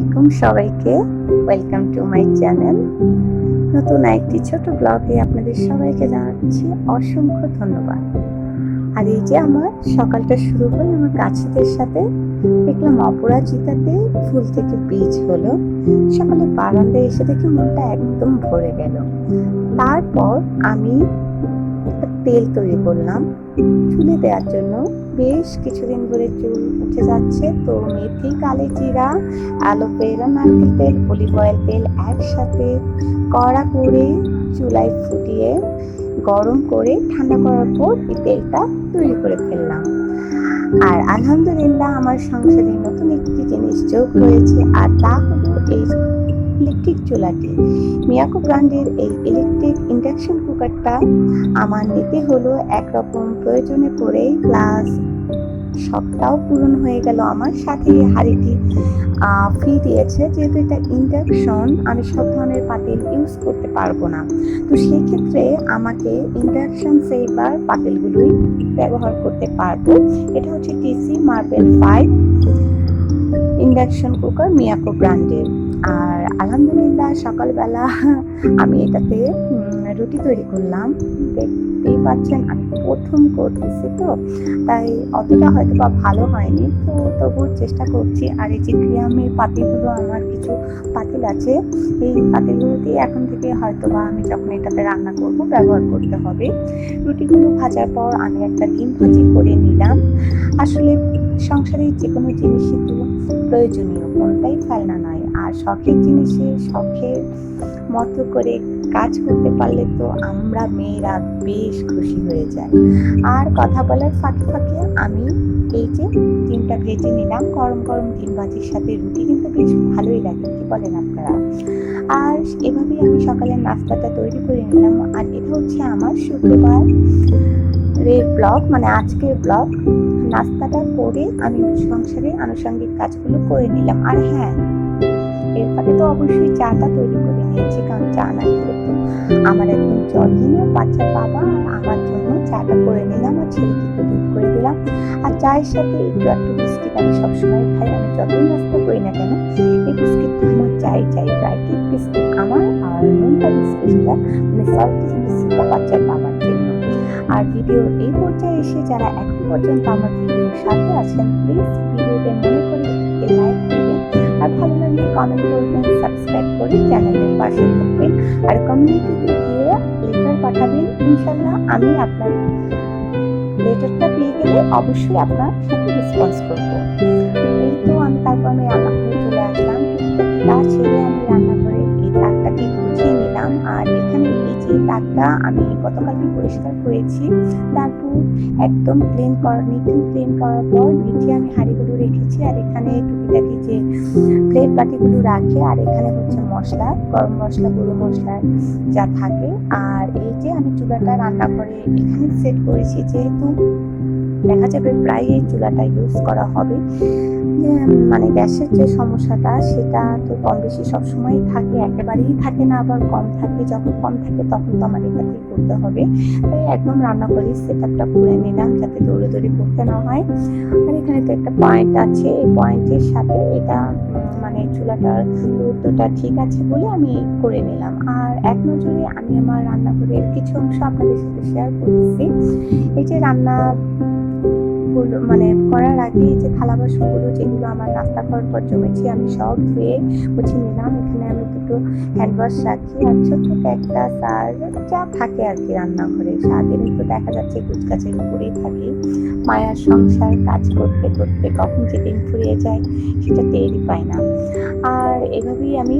আলাইকুম সবাইকে। Welcome to my channel নতুন একটি ছোট ব্লগে আপনাদের সবাইকে জানাচ্ছি অসংখ্য ধন্যবাদ। আর এই যে আমার সকালটা শুরু হলো আমার গাছেদের সাথে দেখলাম অপরাজিতাতে ফুল থেকে বীজ হলো। সকালে বারান্দায় এসে দেখি মনটা একদম ভরে গেল। তারপর আমি তেল তৈরি করলাম। চুলে দেওয়ার জন্য বেশ কিছুদিন ধরে চুল উঠে যাচ্ছে। তো মেথি, কালি জিরা অ্যালোভেরা নারকেল তেল, অলিভ অয়েল তেল একসাথে কড়া করে চুলায় ফুটিয়ে গরম করে ঠান্ডা করার পর এই তেলটা তৈরি করে ফেললাম। আর আলহামদুলিল্লাহ আমার সংসারে নতুন একটি জিনিস যোগ হয়েছে, আর তা হলো এই ইলেকট্রিক চুলাটি মিয়াকো ব্র্যান্ডের এই ইলেকট্রিক ইন্ডাকশন কুকারটা আমার নিতে হলো একরকম প্রয়োজনে পড়ে প্লাস সবটাও পূরণ হয়ে গেল আমার সাথে। হাঁড়িটি ফ্রি দিয়েছে, যেহেতু এটা ইন্ডাকশন আমি সব ধরনের পাতিল ইউজ করতে পারব না। তো সেই ক্ষেত্রে আমাকে ইন্ডাকশন সেভার পাতিলগুলোই ব্যবহার করতে পারব। এটা হচ্ছে TC marble five induction cooker Miyako ব্র্যান্ডের। আর আলহামদুলিল্লাহ সকালবেলা আমি এটাতে রুটি তৈরি করলাম। দেখতেই পাচ্ছেন আমি প্রথম করতেছি তো। তাই অতটা হয়তো বা ভালো হয়নি। তো তবুও চেষ্টা করছি। আর এই যে গ্রামের পাতিলগুলো, আমার কিছু পাতিল আছে। এই পাতিলগুলোতেই এখন থেকে হয়তো বা আমি যখন এটাতে রান্না করব, ব্যবহার করতে হবে। রুটিগুলো ভাজার পর আমি একটা ডিম ভাজি করে নিলাম। আসলে সংসারে যে কোনো জিনিসই তো প্রয়োজনীয়, কোনটাই ফেলনা নয় আর শখের জিনিসে, শখের মতো করে কাজ করতে পারলে তো আমরা মেয়েরা বেশ খুশি হয়ে যাই। আর কথা বলার ফাঁকে ফাঁকে আমি এই যে ডিমটা ভেজে নিলাম, গরম গরম ডিম ভাজির সাথে রুটি কিন্তু বেশ ভালোই লাগে, কি বলেন আপনারা? আর এভাবেই আমি সকালের নাস্তাটা তৈরি করে নিলাম। আর এটা হচ্ছে আমার শুক্রবার এর ব্লগ মানে আজকের ব্লগ। নাস্তাটা করে আমি সংসারে আনুষঙ্গিক কাজগুলো করে নিলাম। আর হ্যাঁ এর ফাঁকে তো অবশ্যই চাটা তৈরি করে নিয়েছি, কারণ চা না খেলে তো আমার একদম জলহীন বাচ্চার বাবা আমার জন্য চাটা করে নিলাম আর ছেলেকে একটু দুধ করে দিলাম। আর চায়ের সাথে একটু একটু বিস্কিট আমি সবসময় খাই, আমি যতই নাস্তা করি না কেন, এই বিস্কিটটা আমার চাই চাই ড্রাই কেক বিস্কিট আমার, আর নুনটা বিস্কিটটা মানে সল্ট বিস্কিটটা বাচ্চার বাবার জন্য। আর ভিডিওর এই পর্যায়ে এসে যারা এখন পর্যন্ত আমার ভিডিওর সাথে আছেন প্লিজ ভিডিওতে মনে করে লাইক আর ভালো লাগলে কমেন্ট করবেন সাবস্ক্রাইব করে চ্যানেলের পাশে থাকবেন। আর কমিউনিটিতে গিয়ে লেটার পাঠাবেন ইনশাল্লাহ আমি আপনার লেটারটা পেয়ে গেলে অবশ্যই আপনার সাথে রেসপন্স করব। এই তো আমি তারপর আমি করে চলে আসলাম। টুকটাকিটা ছেড়ে আমি রান্না করে এই তাকটাকে গুছিয়ে নিলাম। আর এখানে এই যে তাকটা আমি গতকালকে পরিষ্কার করেছি তারপর একদম প্লেন করা নিট প্লেন করার পর নিচে আমি হাঁড়িগুলো রেখেছি। আর এখানে টুকিটাকি যে প্লেট বাটিগুলো রাখে, আর এখানে হচ্ছে মশলা, গরম মশলা, গুঁড়ো মশলা যা থাকে। আর এই যে আমি চুলাটা রান্না করে এখানে সেট করেছি, যেহেতু দেখা যাবে প্রায় এই চুলাটা ইউজ করা হবে। মানে গ্যাসের যে সমস্যাটা, সেটা তো কম বেশি সবসময়ই থাকে, একেবারেই থাকে না, আবার কম থাকে, যখন কম থাকে তখন তো আমার এটাতেই করতে হবে। তাই একদম রান্না করে সেট আপটা করে নিলাম যাতে দৌড়ে দৌড়ে করতে না হয়। আর এখানে তো একটা পয়েন্ট আছে, এই পয়েন্টের সাথে এটা মানে চুলাটার দূরত্বটা ঠিক আছে বলে আমি করে নিলাম। আর এক নজরে আমি আমার রান্নাঘরের কিছু অংশ আপনাদের সাথে শেয়ার করতেছি এই যে রান্না গুলো মানে করার আগে যে থালা বাসনগুলো যেগুলো আমার নাস্তা করার পর জমেছি, আমি সব ধুয়ে মুছে নিলাম। এখানে আমি দুটো হ্যান্ড ওয়াশ রাখি, আর ছোট একটা সার, যা থাকে আর কি রান্নাঘরে। সারাদিনই তো দেখা যাচ্ছে কুচকাচের উপরেই থাকি। মায়ার সংসার, কাজ করতে করতে কখন যে দিন ফুরিয়ে যায়, সেটা টেরই পাই না। আর এভাবেই আমি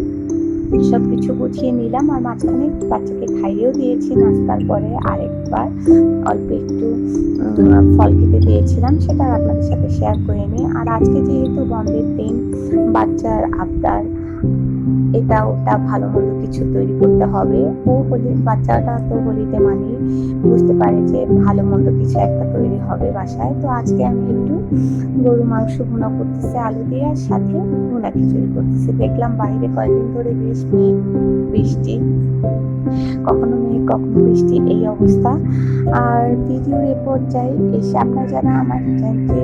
সব কিছু গুছিয়ে নিলাম, আর মাঝখানে বাচ্চাকে খাইয়েও দিয়েছি, নাস্তার পরে আরেকবার অল্প একটু ফল খেতে দিয়েছিলাম, সেটা আপনাদের সাথে শেয়ার করে নিই। আর আজকে যেহেতু বন্ধের দিন, বাচ্চার আবদার এটা ওটা ভালো মন্দ কিছু তৈরি করতে হবে। ও হোলি বাচ্চাটা তো হোলিতে মানে বুঝতে পারে যে ভালো মন্দ কিছু একটা তৈরি হবে বাসায়। তো আজকে আমি একটু গরু মাংস ভুনা করতেছি, আলু দিয়ে, আর সাথে ভুনা খিচুড়ি করতেছি। দেখলাম বাইরে কয়েকদিন ধরে বেশ মেঘ, বৃষ্টি। কখনো মেঘ, কখনো বৃষ্টি, এই অবস্থা। আর ভিডিওর এ পর্যায়ে এসে আপনারা যারা আমার চ্যানেলটি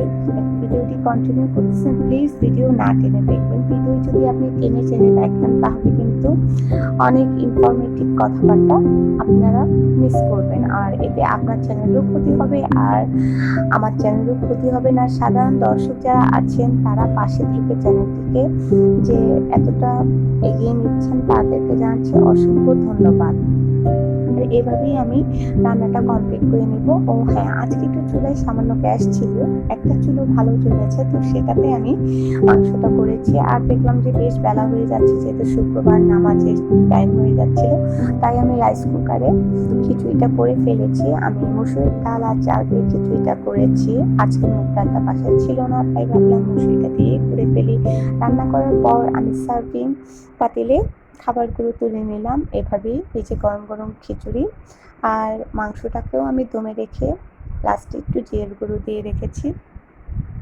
ভিডিওটি কন্টিনিউ করতেছেন প্লিজ ভিডিও না টেনে দেখবেন। ভিডিও যদি আপনি টেনে টেনে দেখেন, তাহলে কিন্তু অনেক ইনফরমেটিভ কথাবার্তা আপনারা মিস করবেন। আর এতে আপনার চ্যানেলেরও ক্ষতি হবে, আর আমার চ্যানেলেরও ক্ষতি হবে না। সাধারণ দর্শক যারা আছেন, তারা পাশে থেকে চ্যানেলটিকে যে এতটা এগিয়ে নিচ্ছেন, তাদেরকে জানাচ্ছি অসংখ্য ধন্যবাদ। আর এভাবেই আমি রান্নাটা কমপ্লিট করে নিব। ও হ্যাঁ আজকে একটু চুলায় সামান্য গ্যাস ছিল, একটা চুলো ভালো জ্বলেছে তো সেটাতে আমি মাংসটা করেছি। আর দেখলাম যে বেশ বেলা হয়ে যাচ্ছে, যেহেতু শুক্রবার নামাজের টাইম হয়ে যাচ্ছিল, তাই আমি রাইস কুকারে খিচুড়িটা করে ফেলেছি। আমি মুসুরির ডাল আর চাল দিয়ে খিচুড়িটা করেছি। আজকে মুগ ডালটা বাসায় ছিল না, তাই ভাবলাম মুসুরিটা দিয়ে করে ফেলি। রান্না করার পর আমি সার্ভিং পাতিলে খাবারগুলো তুলে নিলাম এভাবেই, এই যে গরম গরম খিচুড়ি আর মাংসটাকেও আমি দমে রেখে লাস্টে একটু জিরের গুঁড়ো দিয়ে রেখেছি।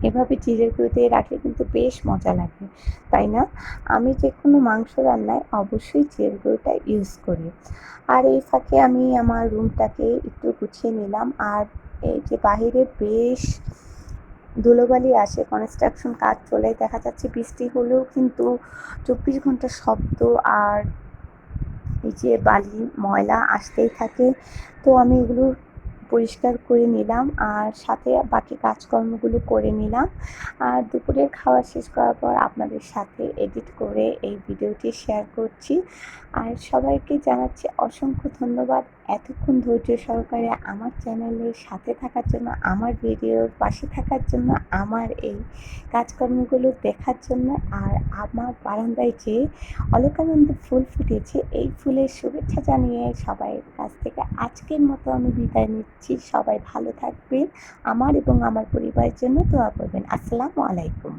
এভাবে জিরের গুঁড়ো দিয়ে রাখলে কিন্তু বেশ মজা লাগে, তাই না? আমি যে কোনো মাংস রান্নায় অবশ্যই জিরের গুঁড়োটা ইউজ করি। আর এই ফাঁকে আমি আমার রুমটাকে একটু গুছিয়ে নিলাম আর এই যে বাহিরে বেশ ধুলোবালি আসে কনস্ট্রাকশন কাজ চলে, দেখা যাচ্ছে বৃষ্টি হলেও কিন্তু চব্বিশ ঘণ্টা শব্দ আর এই যে বালি, ময়লা আসতেই থাকে। তো আমি এগুলো পরিষ্কার করে নিলাম আর সাথে বাকি কাজকর্মগুলো করে নিলাম। আর দুপুরের খাওয়া শেষ করার পর আপনাদের সাথে এডিট করে এই ভিডিওটি শেয়ার করছি। আর সবাইকে জানাচ্ছি অসংখ্য ধন্যবাদ। এতক্ষণ ধৈর্য সহকারে আমার চ্যানেলের সাথে থাকার জন্য, আমার ভিডিওর পাশে থাকার জন্য, আমার এই কাজকর্মগুলো দেখার জন্য আর আমার বারান্দায় যে অলকানন্দ ফুল ফুটেছে, এই ফুলের শুভেচ্ছা জানিয়ে সবাই কাছ থেকে আজকের মতো আমি বিদায় নিচ্ছি। সবাই ভালো থাকবেন। আমার এবং আমার পরিবারের জন্য দোয়া করবেন। আসসালামু আলাইকুম।